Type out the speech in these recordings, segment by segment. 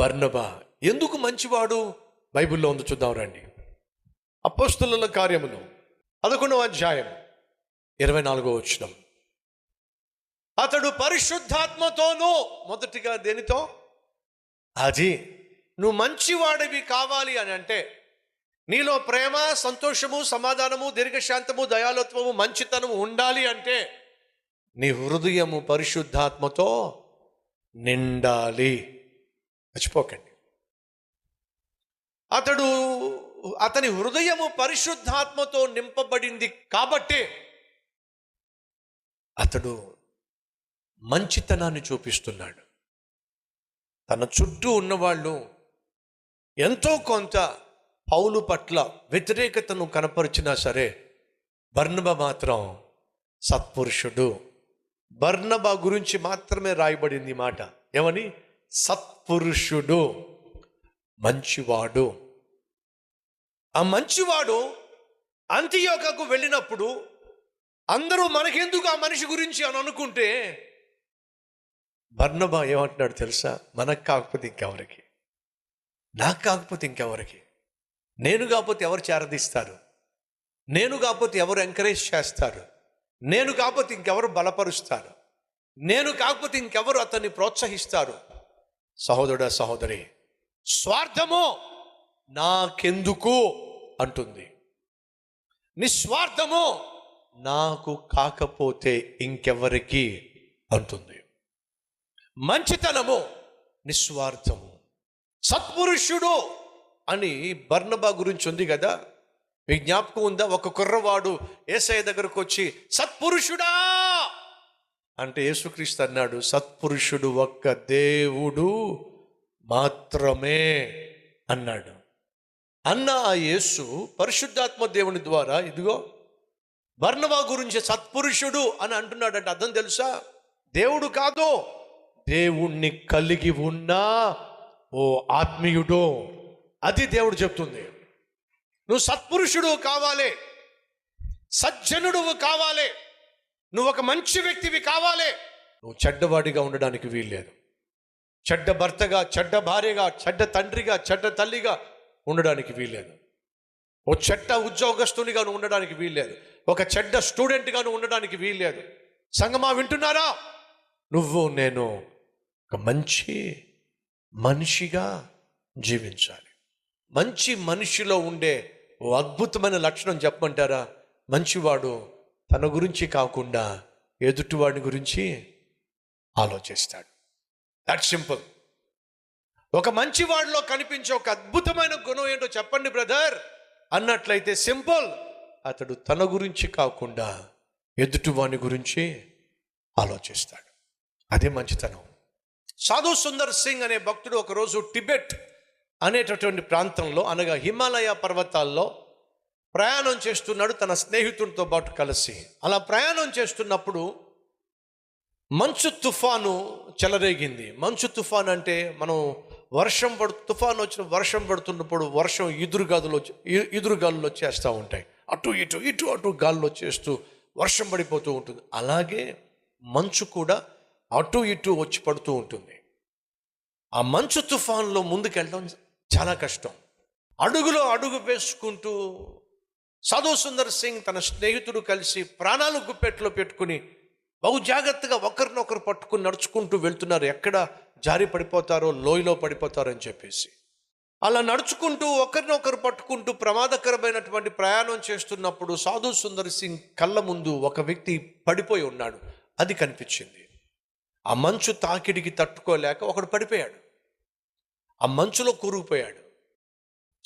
బర్నబా ఎందుకు మంచివాడు? బైబిల్లో ఉంది చూద్దాం రండి. అపోస్తుల కార్యములు పదకొండవ అధ్యాయం ఇరవై నాలుగో వచ్చినం అతడు పరిశుద్ధాత్మతోనూ మొదటిగా దేనితో? అది నువ్వు మంచివాడివి కావాలి అని అంటే నీలో ప్రేమ సంతోషము సమాధానము దీర్ఘశాంతము దయాలత్వము మంచితనము ఉండాలి అంటే నీ హృదయము పరిశుద్ధాత్మతో నిండాలి. మర్చిపోకండి. అతడు అతని హృదయము పరిశుద్ధాత్మతో నింపబడింది కాబట్టే అతడు మంచితనాన్ని చూపిస్తున్నాడు. తన చుట్టూ ఉన్నవాళ్ళు ఎంతో కొంత పౌలు పట్ల వ్యతిరేకతను కనపరిచినా సరే బర్ణబ మాత్రం సత్పురుషుడు. బర్ణబ గురించి మాత్రమే రాయబడింది మాట. ఏమని? సత్ సత్పురుషుడు మంచివాడు. ఆ మంచివాడు అంత్యోకకు వెళ్ళినప్పుడు అందరూ మనకెందుకు ఆ మనిషి గురించి అని అనుకుంటే బర్ణబా ఏమంటున్నాడు తెలుసా? మనకు కాకపోతే ఇంకెవరికి? నాకు కాకపోతే ఇంకెవరికి? నేను కాకపోతే ఎవరు చేరదీస్తారు? నేను కాకపోతే ఎవరు ఎంకరేజ్ చేస్తారు? నేను కాకపోతే ఇంకెవరు బలపరుస్తారు? నేను కాకపోతే ఇంకెవరు అతన్ని ప్రోత్సహిస్తారు? సహోదరుడ సహోదరి స్వార్థము నాకెందుకు అంటుంది. నిస్వార్థము నాకు కాకపోతే ఇంకెవరికి అంటుంది. మంచితనము నిస్వార్థము. సత్పురుషుడు అని బర్ణబా గురించి ఉంది కదా? మీ జ్ఞాపకం ఉందా? ఒక కుర్రవాడు ఏసఐ దగ్గరకు వచ్చి సత్పురుషుడా! అంటే యేసుక్రీస్తు అన్నాడు సత్పురుషుడు ఒక్క దేవుడు మాత్రమే అన్నాడు. అన్న ఆ యేసు పరిశుద్ధాత్మ దేవుని ద్వారా ఇదిగో బర్ణవా గురించి సత్పురుషుడు అని అంటున్నాడంటే. అర్థం తెలుసా? దేవుడు కాదు దేవుణ్ణి కలిగి ఉన్నా ఓ ఆత్మీయుడు అది దేవుడు చెప్తుంది. నువ్వు సత్పురుషుడు కావాలి సజ్జనుడు కావాలి నువ్వు ఒక మంచి వ్యక్తివి కావాలి. నువ్వు చెడ్డవాడిగా ఉండడానికి వీల్లేదు. చెడ్డ భర్తగా చెడ్డ భార్యగా చెడ్డ తండ్రిగా చెడ్డ తల్లిగా ఉండడానికి వీల్లేదు. ఓ చెడ్డ ఉద్యోగస్తునిగా నువ్వు ఉండడానికి వీల్లేదు. ఒక చెడ్డ స్టూడెంట్గా నువ్వు ఉండడానికి వీల్లేదు. సంగమా వింటున్నారా? నువ్వు నేను ఒక మంచి మనిషిగా జీవించాలి. మంచి మనిషిలో ఉండే ఓ అద్భుతమైన లక్షణం చెప్పమంటారా? మంచివాడు తన గురించి కాకుండా ఎదుటివాడి గురించి ఆలోచిస్తాడు. దట్ సింపుల్ ఒక మంచివాడిలో కనిపించే ఒక అద్భుతమైన గుణం ఏంటో చెప్పండి బ్రదర్. అన్నట్లయితే సింపుల్. అతడు తన గురించి కాకుండా ఎదుటివాని గురించి ఆలోచిస్తాడు. అదే మంచితనం. సాధు సుందర్ సింగ్ అనే భక్తుడు ఒకరోజు టిబెట్ అనేటటువంటి ప్రాంతంలో అనగా హిమాలయ పర్వతాల్లో ప్రయాణం చేస్తున్నాడు తన స్నేహితుడితో పాటు కలిసి. అలా ప్రయాణం చేస్తున్నప్పుడు మంచు తుఫాను చెలరేగింది. మంచు తుఫాన్ అంటే మనం వర్షం పడు తుఫాను వచ్చిన వర్షం పడుతున్నప్పుడు వర్షం ఎదురు గాదులు వచ్చి ఎదురు గాలులు వచ్చేస్తూ ఉంటాయి. అటు ఇటు ఇటు అటు గాల్లో వచ్చేస్తూ వర్షం పడిపోతూ ఉంటుంది. అలాగే మంచు కూడా అటు ఇటు వచ్చి పడుతూ ఉంటుంది. ఆ మంచు తుఫాన్లో ముందుకెళ్ళడం చాలా కష్టం. అడుగులో అడుగు వేసుకుంటూ సాధు సుందర్ సింగ్ తన స్నేహితుడు కలిసి ప్రాణాలు గుప్పెట్లో పెట్టుకుని బహు జాగ్రత్తగా ఒకరినొకరు పట్టుకుని నడుచుకుంటూ వెళ్తున్నారు. ఎక్కడ జారి పడిపోతారో లోయలో పడిపోతారో అని చెప్పేసి. అలా నడుచుకుంటూ ఒకరినొకరు పట్టుకుంటూ ప్రమాదకరమైనటువంటి ప్రయాణం చేస్తున్నప్పుడు సాధు సుందర్ సింగ్ కళ్ళ ముందు ఒక వ్యక్తి పడిపోయి ఉన్నాడు. అది కనిపించింది. ఆ మంచు తాకిడికి తట్టుకోలేక ఒకడు పడిపోయాడు. ఆ మంచులో కూరుకుపోయాడు.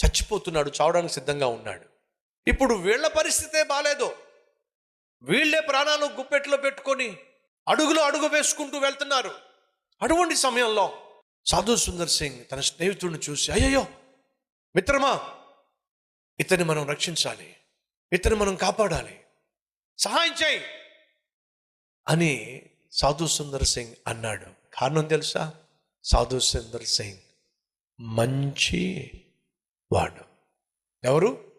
చచ్చిపోతున్నాడు చావడానికి సిద్ధంగా ఉన్నాడు. ఇప్పుడు వీళ్ళ పరిస్థితే బాగాలేదు వీళ్ళే ప్రాణాలు గుప్పెట్లో పెట్టుకొని అడుగులో అడుగు వేసుకుంటూ వెళ్తున్నారు. అటువంటి సమయంలో సాధు సుందర్ సింగ్ తన స్నేహితుడిని చూసి అయ్యయ్యో మిత్రమా ఇతన్ని మనం రక్షించాలి ఇతన్ని మనం కాపాడాలి సహాయం చేయి అని సాధు సుందర్ సింగ్ అన్నాడు. కారణం తెలుసా? సాధు సుందర్ సింగ్ మంచి వాడు. ఎవరు?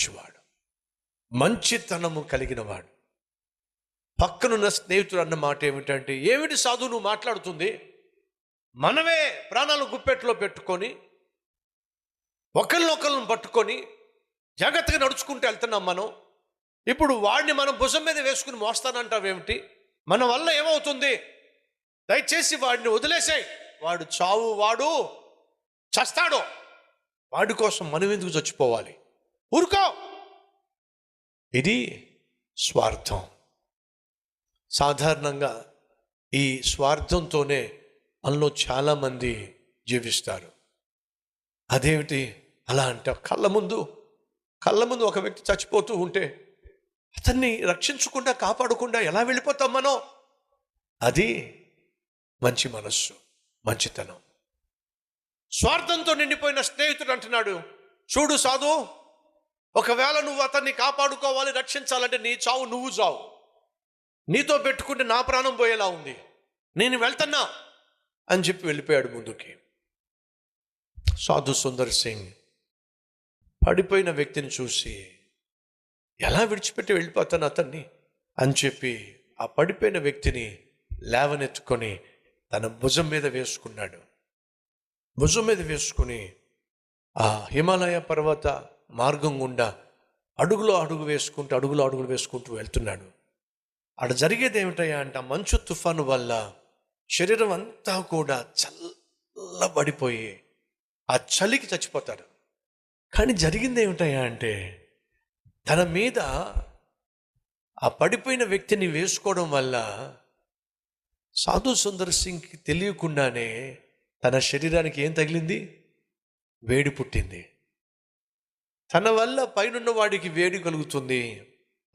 మంచివాడు. మంచితనము కలిగిన వాడు పక్కనున్న స్నేహితుడు అన్న మాట ఏమిటంటే ఏమిటి సాధు నువ్వు మాట్లాడుతుంది? మనమే ప్రాణాలు గుప్పెట్లో పెట్టుకొని ఒకరినొకరిని పట్టుకొని జాగ్రత్తగా నడుచుకుంటూ వెళ్తున్నాం మనం. ఇప్పుడు వాడిని మనం భుజం మీద వేసుకుని మోస్తానంటావేమిటి మన వల్ల ఏమవుతుంది? దయచేసి వాడిని వదిలేసాయి. వాడు చావు వాడు చస్తాడు. వాడి కోసం మనం ఎందుకు చచ్చిపోవాలి? ఊరుకో ఇది స్వార్థం. సాధారణంగా ఈ స్వార్థంతోనే మనలో చాలామంది జీవిస్తారు. అదేమిటి? అలా అంటే కళ్ళ ముందు కళ్ళ ముందు ఒక వ్యక్తి చచ్చిపోతూ ఉంటే అతన్ని రక్షించకుండా కాపాడకుండా ఎలా వెళ్ళిపోతాం మనం? అది మంచి మనస్సు మంచితనం. స్వార్థంతో నిండిపోయిన స్నేహితుడు అంటున్నాడు చూడు సాధు ఒకవేళ నువ్వు అతన్ని కాపాడుకోవాలి రక్షించాలంటే నీ చావు నువ్వు చావు. నీతో పెట్టుకుంటే నా ప్రాణం పోయేలా ఉంది. నేను వెళ్తున్నా అని చెప్పి వెళ్ళిపోయాడు ముందుకి. సాధు సుందర్ సింగ్ పడిపోయిన వ్యక్తిని చూసి ఎలా విడిచిపెట్టి వెళ్ళిపోతాను అతన్ని? అని చెప్పి ఆ పడిపోయిన వ్యక్తిని లేవనెత్తుకొని తన భుజం మీద వేసుకున్నాడు. భుజం మీద వేసుకుని ఆ హిమాలయ పర్వత మార్గం గుండా అడుగులో అడుగు వేసుకుంటూ అడుగులో అడుగులు వేసుకుంటూ వెళ్తున్నాడు. అక్కడ జరిగేది ఏమిటయ్యా అంటే మంచు తుఫాను వల్ల శరీరం అంతా కూడా చల్లబడిపోయి ఆ చలికి చచ్చిపోతాడు. కానీ జరిగింది ఏమిటయ్యా అంటే తన మీద ఆ పడిపోయిన వ్యక్తిని వేసుకోవడం వల్ల సాధు సుందర్ సింగ్కి తెలియకుండానే తన శరీరానికి ఏం తగిలింది? వేడి పుట్టింది. తన వల్ల పైనున్న వాడికి వేడి కలుగుతుంది.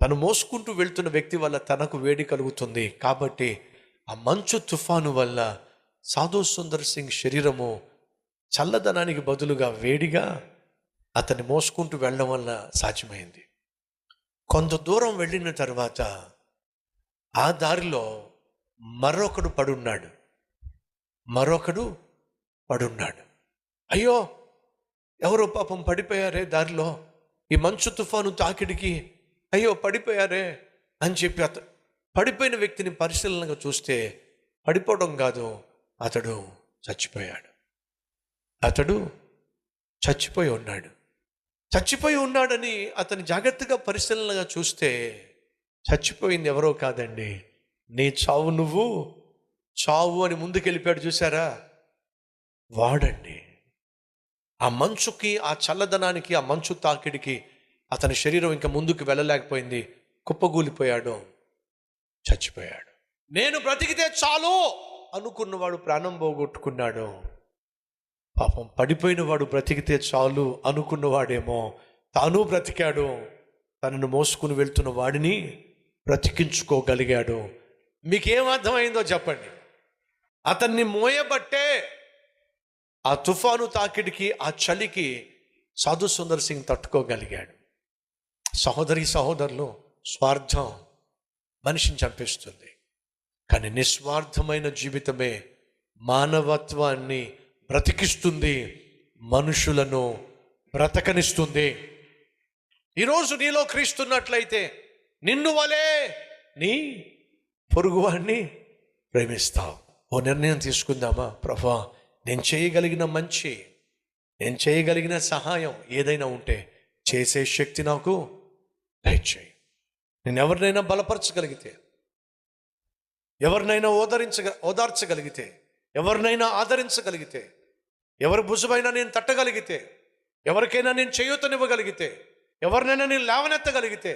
తను మోసుకుంటూ వెళ్తున్న వ్యక్తి వల్ల తనకు వేడి కలుగుతుంది. కాబట్టి ఆ మంచు తుఫాను వల్ల సాధు సుందర్ సింగ్ శరీరము చల్లదనానికి బదులుగా వేడిగా అతన్ని మోసుకుంటూ వెళ్ళడం వల్ల సాధ్యమైంది. కొంత దూరం వెళ్ళిన తర్వాత ఆ దారిలో మరొకడు పడున్నాడు. మరొకడు పడున్నాడు. అయ్యో! ఎవరో పాపం పడిపోయారే దారిలో. ఈ మంచు తుఫాను తాకిడికి అయ్యో పడిపోయారే అని చెప్పి అత పడిపోయిన వ్యక్తిని పరిశీలనగా చూస్తే పడిపోవడం కాదు అతడు చచ్చిపోయాడు. అతడు చచ్చిపోయి ఉన్నాడు. చచ్చిపోయి ఉన్నాడని అతని జాగ్రత్తగా పరిశీలనగా చూస్తే చచ్చిపోయింది ఎవరో కాదండి. నీ చావు నువ్వు చావు అని ముందుకెళ్ళిపోయాడు చూసారా వాడండి. ఆ మంచుకి ఆ చల్లదనానికి ఆ మంచు తాకిడికి అతని శరీరం ఇంకా ముందుకు వెళ్ళలేకపోయింది. కుప్పగూలిపోయాడు. చచ్చిపోయాడు. నేను బ్రతికితే చాలు అనుకున్నవాడు ప్రాణం పోగొట్టుకున్నాడు. పాపం పడిపోయిన వాడు బ్రతికితే చాలు అనుకున్నవాడేమో. తాను బ్రతికాడు. తనను మోసుకుని వెళ్తున్న వాడిని బ్రతికించుకోగలిగాడు. మీకేం అర్థమైందో చెప్పండి. అతన్ని మోయబట్టే ఆ తుఫాను తాకిడికి ఆ చలికి సాధు సుందర్ సింగ్ తట్టుకోగలిగాడు. సహోదరి సహోదరులు స్వార్థం మనిషిని చంపేస్తుంది. కానీ నిస్వార్థమైన జీవితమే మానవత్వాన్ని బ్రతికిస్తుంది మనుషులను బ్రతకనిస్తుంది. ఈరోజు నీలో క్రీస్తున్నట్లయితే నిన్ను వలే నీ పొరుగువాడిని ప్రేమిస్తావు. ఓ నిర్ణయం తీసుకుందామా ప్రభా? నేను చేయగలిగిన మంచి నేను చేయగలిగిన సహాయం ఏదైనా ఉంటే చేసే శక్తి నాకు దయచేయి. నేను ఎవరినైనా బలపరచగలిగితే ఎవరినైనా ఓదరించగ ఓదార్చగలిగితే ఎవరినైనా ఆదరించగలిగితే ఎవరి భుజమైనా నేను తట్టగలిగితే ఎవరికైనా నేను చేయూతనివ్వగలిగితే ఎవరినైనా నేను లేవనెత్తగలిగితే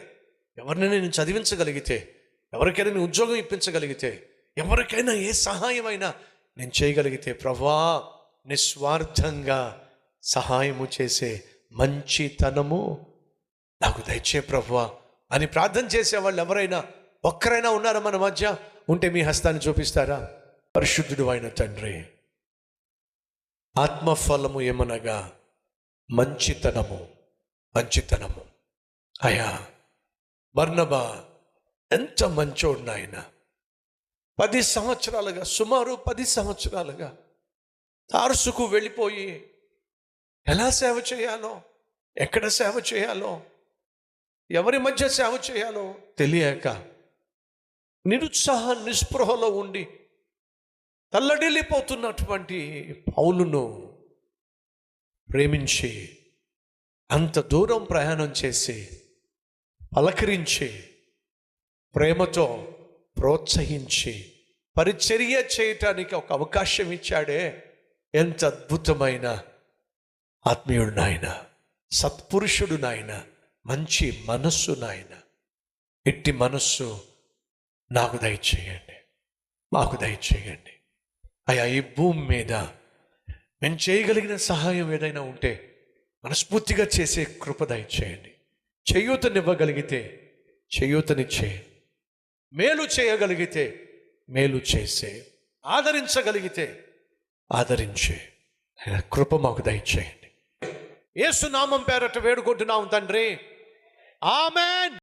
ఎవరినైనా నేను చదివించగలిగితే ఎవరికైనా నేను ఉద్యోగం ఇప్పించగలిగితే ఎవరికైనా ఏ సహాయమైనా నేను చేయగలిగితే ప్రభా నిస్వార్థంగా సహాయము చేసే మంచితనము నాకు దయచే ప్రభువా అని ప్రార్థన చేసే వాళ్ళు ఎవరైనా ఒక్కరైనా ఉన్నారా మన మధ్య? ఉంటే మీ హస్తాన్ని చూపిస్తారా? పరిశుద్ధుడు అయిన తండ్రి ఆత్మఫలము ఏమనగా మంచితనము మంచితనము. అయా బర్నబా ఎంత మంచోడు నాయనా పది సంవత్సరాలుగా సుమారు పది సంవత్సరాలుగా తారుసుకు వెళ్ళిపోయి ఎలా సేవ చేయాలో ఎక్కడ సేవ చేయాలో ఎవరి మధ్య సేవ చేయాలో తెలియక నిరుత్సాహ నిస్పృహలో ఉండి తల్లడిల్లిపోతున్నటువంటి పౌలును ప్రేమించి అంత దూరం ప్రయాణం చేసి పలకరించి ప్రేమతో ప్రోత్సహించి పరిచర్య చేయటానికి ఒక అవకాశం ఇచ్చాడే. ఎంత అద్భుతమైన ఆత్మీయుడు నాయన సత్పురుషుడు నాయన మంచి మనస్సు నాయన. ఎట్టి మనస్సు నాకు దయచేయండి మాకు దయచేయండి. అయ్యా ఈ భూమి మీద మేము చేయగలిగిన సహాయం ఏదైనా ఉంటే మనస్ఫూర్తిగా చేసే కృప దయచేయండి. చేయూతనివ్వగలిగితే చేయూతనిచ్చేయండి. మేలు చేయగలిగితే మేలు చేసే. ఆదరించగలిగితే ఆదరించే. కృప మాకు దయచేయండి. ఏసునామం పేరట వేడుకుంటున్నాం తండ్రి. ఆమెన్.